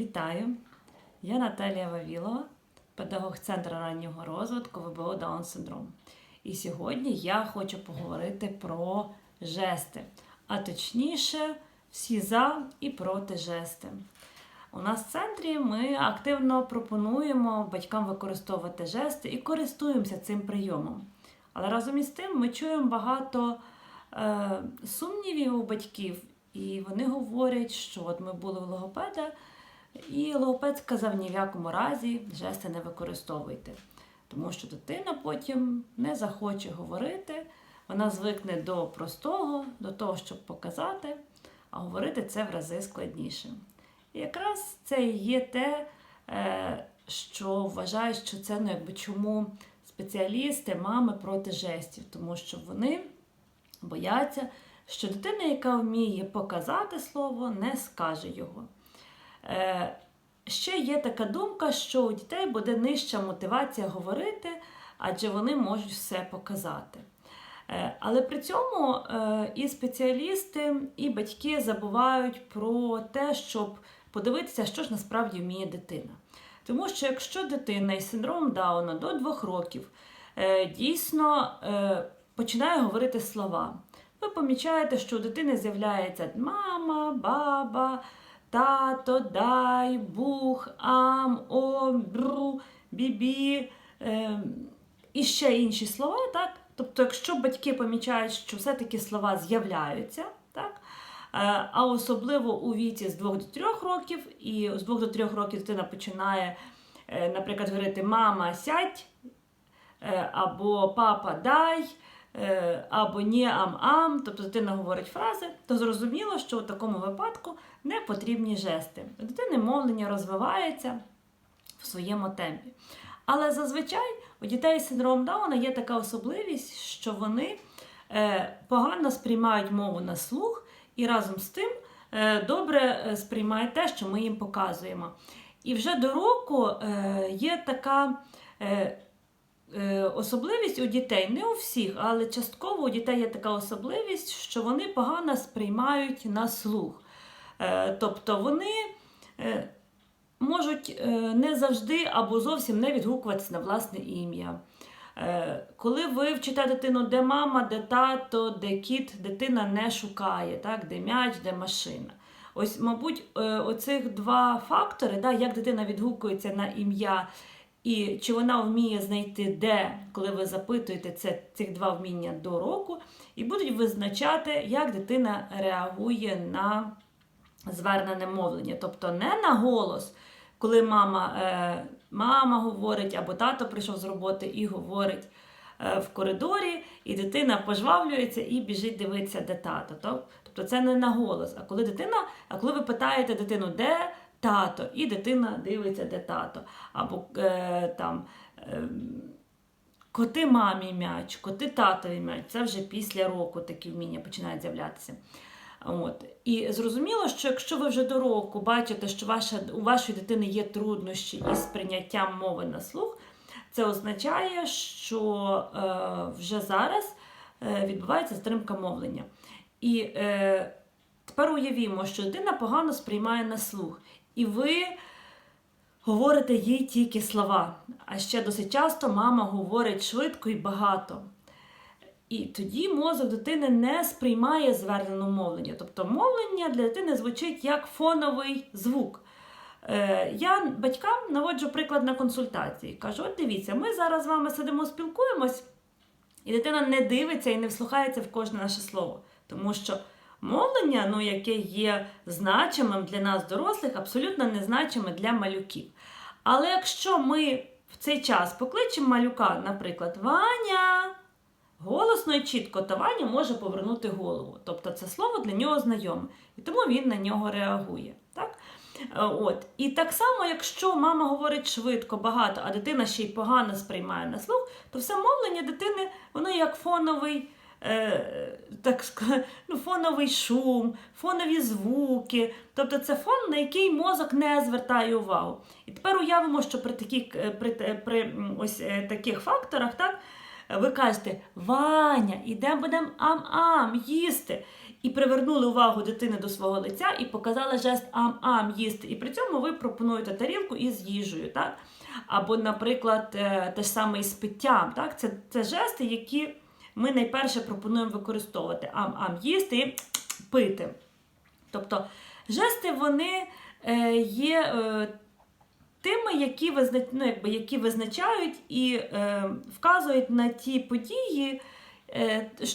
Вітаю! Я Наталія Вавілова, педагог Центру раннього розвитку ВБО Даун синдром. І сьогодні я хочу поговорити про жести, а точніше, всі за і проти жести. У нас в центрі ми активно пропонуємо батькам використовувати жести і користуємося цим прийомом. Але разом із тим ми чуємо багато е, сумнівів у батьків, і вони говорять, що от ми були у логопеда, і логопед сказав ні в якому разі жести не використовуйте. Тому що дитина потім не захоче говорити, вона звикне до простого, до того, щоб показати, а говорити це в рази складніше. І якраз це і є те, е, що вважаю, що це ну, якби чому спеціалісти, мами проти жестів, тому що вони бояться, що дитина, яка вміє показати слово, не скаже його. Е, Ще є така думка, що у дітей буде нижча мотивація говорити, адже вони можуть все показати. Е, Але при цьому е, і спеціалісти, і батьки забувають про те, щоб подивитися, що ж насправді вміє дитина. Тому що якщо дитина із синдромом Дауна до двох років дійсно починає говорити слова, ви помічаєте, що у дитини з'являється мама, баба, тато, дай, бух, ам, о, бру, бібі е, і ще інші слова. так? Тобто, якщо батьки помічають, що все-таки слова з'являються, так? Е, а особливо у віці з 2 до 3 років, і з 2 до 3 років дитина починає, е, наприклад, говорити мама, сядь, е, або папа дай, або ні ам-ам, тобто дитина говорить фрази, то зрозуміло, що у такому випадку не потрібні жести. У дитини мовлення розвивається в своєму темпі. Але зазвичай у дітей з синдромом Дауна є така особливість, що вони е, погано сприймають мову на слух і разом з тим е, добре е, сприймають те, що ми їм показуємо. І вже до року е, є така е, е, особливість у дітей, не у всіх, але частково у дітей є така особливість, що вони погано сприймають на слух. Е, тобто вони. Е, можуть е, не завжди або зовсім не відгукуватися на власне ім'я. Е, Коли ви вчите дитину, де мама, де тато, де кіт, дитина не шукає, так? де м'яч, де машина. Ось, мабуть, е, оцих два фактори, да, як дитина відгукується на ім'я, і чи вона вміє знайти де, коли ви запитуєте це, цих два вміння до року, і будуть визначати, як дитина реагує на звернене мовлення. Тобто не на голос, коли мама, е, мама говорить або тато прийшов з роботи і говорить е, в коридорі, і дитина пожвавлюється і біжить дивитися, де тато. Тобто це не на голос. А коли дитина, а коли ви питаєте дитину, де тато, і дитина дивиться, де тато. Або е, там. Е, Коти мамі м'яч, коти татові м'яч. Це вже після року такі вміння починають з'являтися. От. І зрозуміло, що якщо ви вже до року бачите, що ваша, у вашої дитини є труднощі із прийняттям мови на слух, це означає, що е, вже зараз е, відбувається стримка мовлення. І е, тепер уявімо, що дитина погано сприймає на слух, і ви говорите їй тільки слова. А ще досить часто мама говорить швидко і багато. І тоді мозок дитини не сприймає звернене мовлення. Тобто мовлення для дитини звучить як фоновий звук. Е, я батькам наводжу приклад на консультації. Кажу: от дивіться, ми зараз з вами сидимо, спілкуємось, і дитина не дивиться і не вслухається в кожне наше слово. Тому що мовлення, ну, яке є значимим для нас, дорослих, абсолютно незначиме для малюків. Але якщо ми в цей час покличемо малюка, наприклад, Ваня. Голосно і чітко то Ваня може повернути голову. Тобто це слово для нього знайоме, і тому він на нього реагує. Так? Е, От. І так само, якщо мама говорить швидко, багато, а дитина ще й погано сприймає на слух, то все мовлення дитини воно як фоновий, е, так ну, фоновий шум, фонові звуки. Тобто це фон, на який мозок не звертає увагу. І тепер уявимо, що при таких, е, при, при ось е, таких факторах, так, ви кажете, Ваня, ідемо будемо ам-ам їсти. і привернули увагу дитини до свого лиця і показали жест ам-ам їсти. І при цьому ви пропонуєте тарілку із їжею. Так? Або, наприклад, те ж саме із питтям. Так? Це, це жести, які ми найперше пропонуємо використовувати. Ам-ам їсти і пити. Тобто жести вони е, є е, тими, які, визна... ну, якби, які визначають і е, вказують на ті події,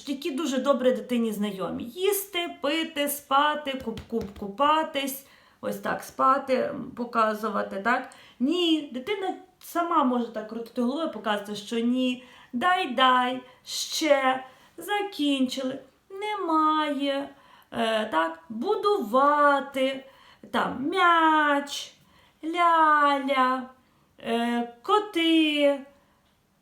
які дуже добре дитині знайомі. Їсти, пити, спати, куп-куп купатись, ось так спати, показувати. так? Ні, дитина сама може так крутити головою, показувати, що ні, дай дай, ще, закінчили, немає, е, так, будувати, там, м'яч, ляля, е, коти,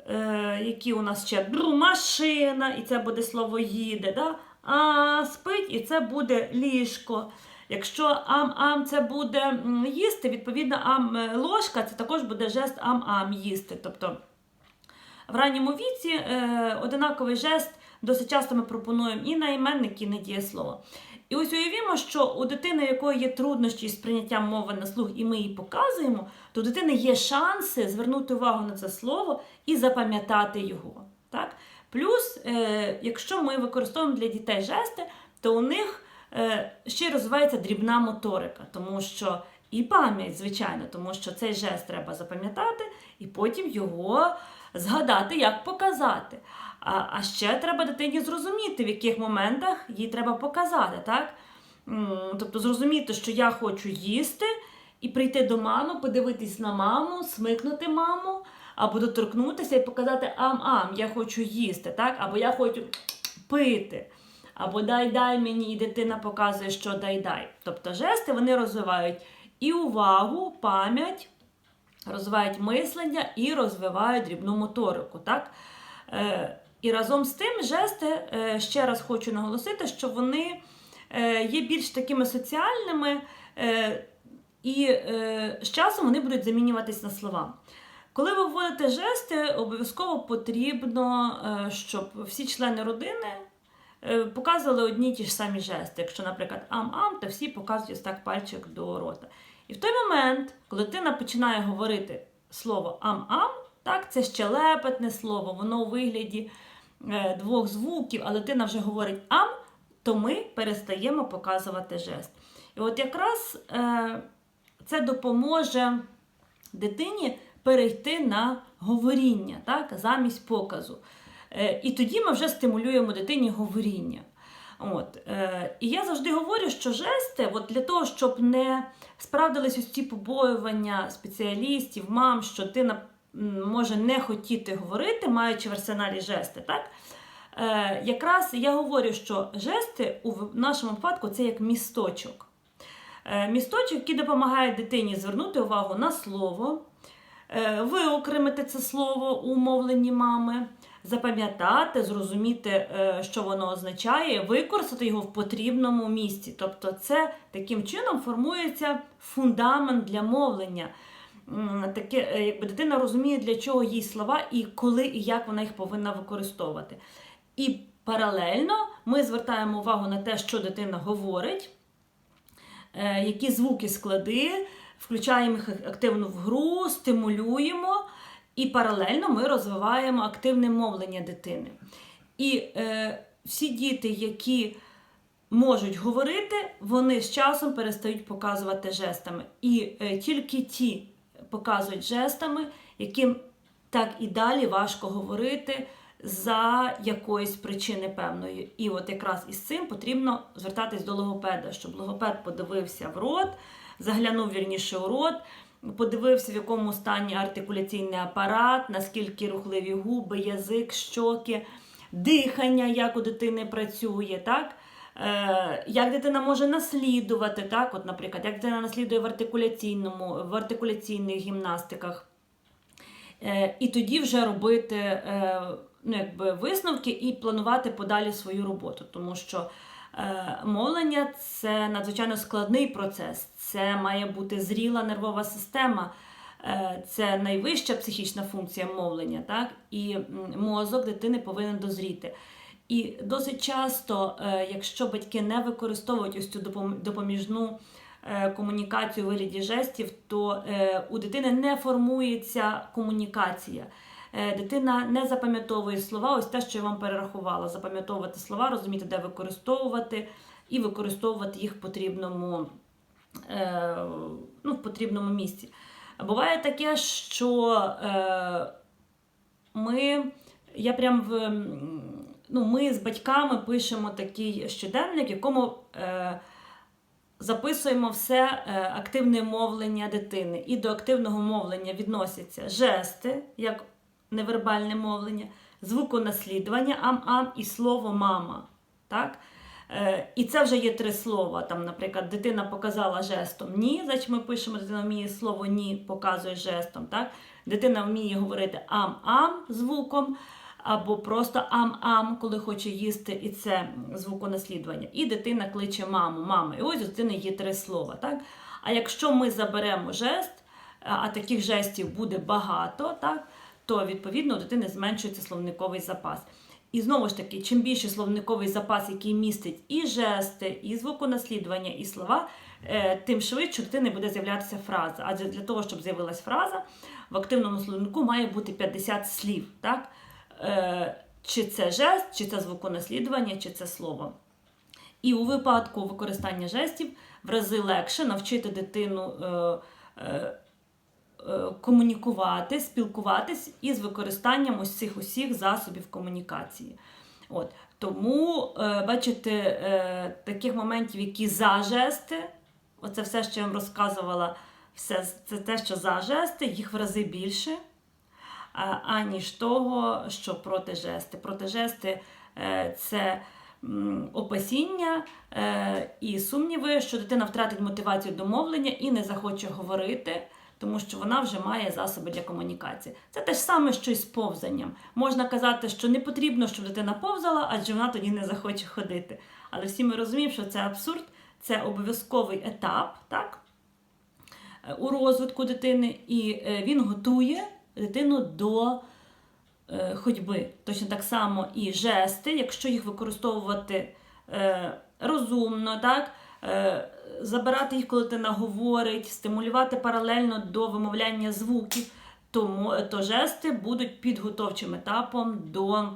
е, які у нас ще машина, і це буде слово їде. Да? А спить, і це буде ліжко. Якщо ам-ам це буде їсти, відповідно, ам е, ложка це також буде жест ам-ам їсти. Тобто в ранньому віці е, одинаковий жест досить часто ми пропонуємо і на іменник, і на дієслово. І ось уявімо, що у дитини, якої є труднощі з прийняттям мови на слух, і ми її показуємо, то у дитини є шанси звернути увагу на це слово і запам'ятати його. Так? Плюс, е, якщо ми використовуємо для дітей жести, то у них е, ще розвивається дрібна моторика, тому що і пам'ять, звичайно, тому що цей жест треба запам'ятати і потім його згадати, як показати. А, а ще треба дитині зрозуміти, в яких моментах їй треба показати, так? Тобто зрозуміти, що я хочу їсти, і прийти до мами, подивитись на маму, смикнути маму, або доторкнутися і показати ам-ам, я хочу їсти, так? або я хочу пити. Або дай дай мені, і дитина показує, що дай дай. Тобто жести вони розвивають і увагу, пам'ять, розвивають мислення і розвивають дрібну моторику. Так? Е, і разом з тим жести, е, ще раз хочу наголосити, що вони е, є більш такими соціальними, і з часом вони будуть замінюватись на слова. Коли ви вводите жести, обов'язково потрібно, щоб всі члени родини показували одні й ті ж самі жести. Якщо, наприклад, ам-ам, то всі показують ось так пальчик до рота. І в той момент, коли дитина починає говорити слово ам-ам, так, це ще лепетне слово, воно у вигляді е, двох звуків, а дитина вже говорить ам, то ми перестаємо показувати жест. І от якраз е, це допоможе дитині перейти на говоріння так, замість показу. Е, і тоді ми вже стимулюємо дитині говоріння. От, е, і я завжди говорю, що жести, от для того, щоб не справдились ці побоювання спеціалістів, мам, що м, може не хотіти говорити, маючи в арсеналі жести, так? Е, якраз я говорю, що жести у нашому випадку це як місточок. Е, місточок, який допомагає дитині звернути увагу на слово, е, виокремити це слово у мовленні мами, запам'ятати, зрозуміти, е, що воно означає, використати його в потрібному місці. Тобто, це таким чином формується фундамент для мовлення. Таке, е, якби дитина розуміє, для чого їй слова і коли і як вона їх повинна використовувати. І паралельно ми звертаємо увагу на те, що дитина говорить, е, які звуки склади, включаємо їх активно в гру, стимулюємо, і паралельно ми розвиваємо активне мовлення дитини. І е, всі діти, які можуть говорити, вони з часом перестають показувати жестами. І е, тільки ті показують жестами, яким так і далі важко говорити за якоїсь причини певної. І от якраз із цим потрібно звертатись до логопеда, щоб логопед подивився в рот, заглянув вірніше у рот, подивився, в якому стані артикуляційний апарат, наскільки рухливі губи, язик, щоки, дихання, як у дитини працює, так? Е, як дитина може наслідувати, так? От, наприклад, як дитина наслідує в артикуляційному, в артикуляційних гімнастиках. Е, і тоді вже робити е, ну, якби висновки і планувати подалі свою роботу. Тому що мовлення це надзвичайно складний процес, це має бути зріла нервова система. Е, Це найвища психічна функція мовлення, так? і мозок дитини повинен дозріти. І досить часто, е, якщо батьки не використовують ось цю допоміжну е, комунікацію у вигляді жестів, то е, у дитини не формується комунікація. Е, Дитина не запам'ятовує слова, ось те, що я вам перерахувала. Запам'ятовувати слова, розуміти, де використовувати, і використовувати їх в потрібному, е, ну, в потрібному місці. Буває таке, що е, ми, я прям в, ну, ми з батьками пишемо такий щоденник, в якому е, записуємо все активне мовлення дитини. І до активного мовлення відносяться жести, як невербальне мовлення, звуконаслідування ам-ам і слово мама. Так? Е, І це вже є три слова. Там, наприклад, дитина показала жестом ні, значить ми пишемо, дитина вміє слово ні, показує жестом. Так? Дитина вміє говорити ам-ам звуком, або просто ам-ам, коли хоче їсти, і це звуконаслідування. І дитина кличе маму, мама. І ось у дитини є три слова. Так? А якщо ми заберемо жест, а таких жестів буде багато, так? То відповідно у дитини зменшується словниковий запас. І знову ж таки, чим більше словниковий запас, який містить і жести, і звуконаслідування, і слова, е, тим швидше у дитини буде з'являтися фраза. Адже для того, щоб з'явилась фраза, в активному словнику має бути 50 слів. Так? Е, Чи це жест, чи це звуконаслідування, чи це слово. І у випадку використання жестів в рази легше навчити дитину е, комунікувати, спілкуватись із використанням ось цих усіх засобів комунікації. От. Тому, е, бачите, е, таких моментів, які за жести, оце все, що я вам розказувала, все це те, що за жести, їх в рази більше, аніж того, що проти жести. Проти жести е, це опасіння е, і сумніви, що дитина втратить мотивацію до мовлення і не захоче говорити, тому що вона вже має засоби для комунікації. Це те ж саме, що й з повзанням. Можна казати, що не потрібно, щоб дитина повзала, адже вона тоді не захоче ходити. Але всі ми розуміємо, що це абсурд, це обов'язковий етап, так? е, у розвитку дитини, і е, він готує дитину до е, ходьби. Точно так само і жести, якщо їх використовувати е, розумно, так? Е, забирати їх, коли дитина говорить, стимулювати паралельно до вимовляння звуків, тому то жести будуть підготовчим етапом до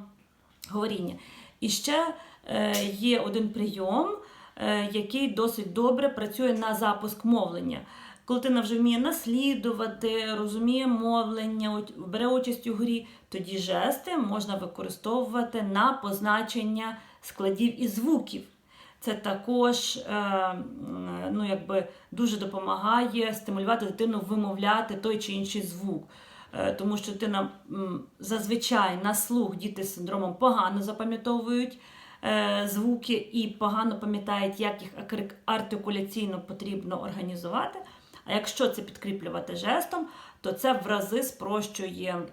говоріння. І ще е, є один прийом, е, який досить добре працює на запуск мовлення. Коли дитина вже вміє наслідувати, розуміє мовлення, бере участь у грі, тоді жести можна використовувати на позначення складів і звуків. Це також е, ну, якби, дуже допомагає стимулювати дитину вимовляти той чи інший звук. Е, Тому що дитина зазвичай на слух діти з синдромом погано запам'ятовують е, звуки і погано пам'ятають, як їх артикуляційно потрібно організувати. А якщо це підкріплювати жестом, то це в рази спрощує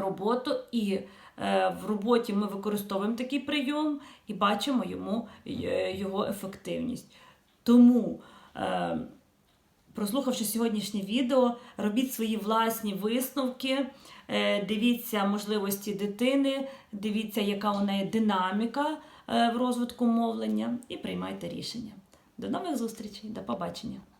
роботу, і е, в роботі ми використовуємо такий прийом і бачимо йому е, його ефективність. Тому, е, прослухавши сьогоднішнє відео, робіть свої власні висновки, дивіться можливості дитини, дивіться, яка у неї динаміка в розвитку мовлення, і приймайте рішення. До нових зустрічей, до побачення!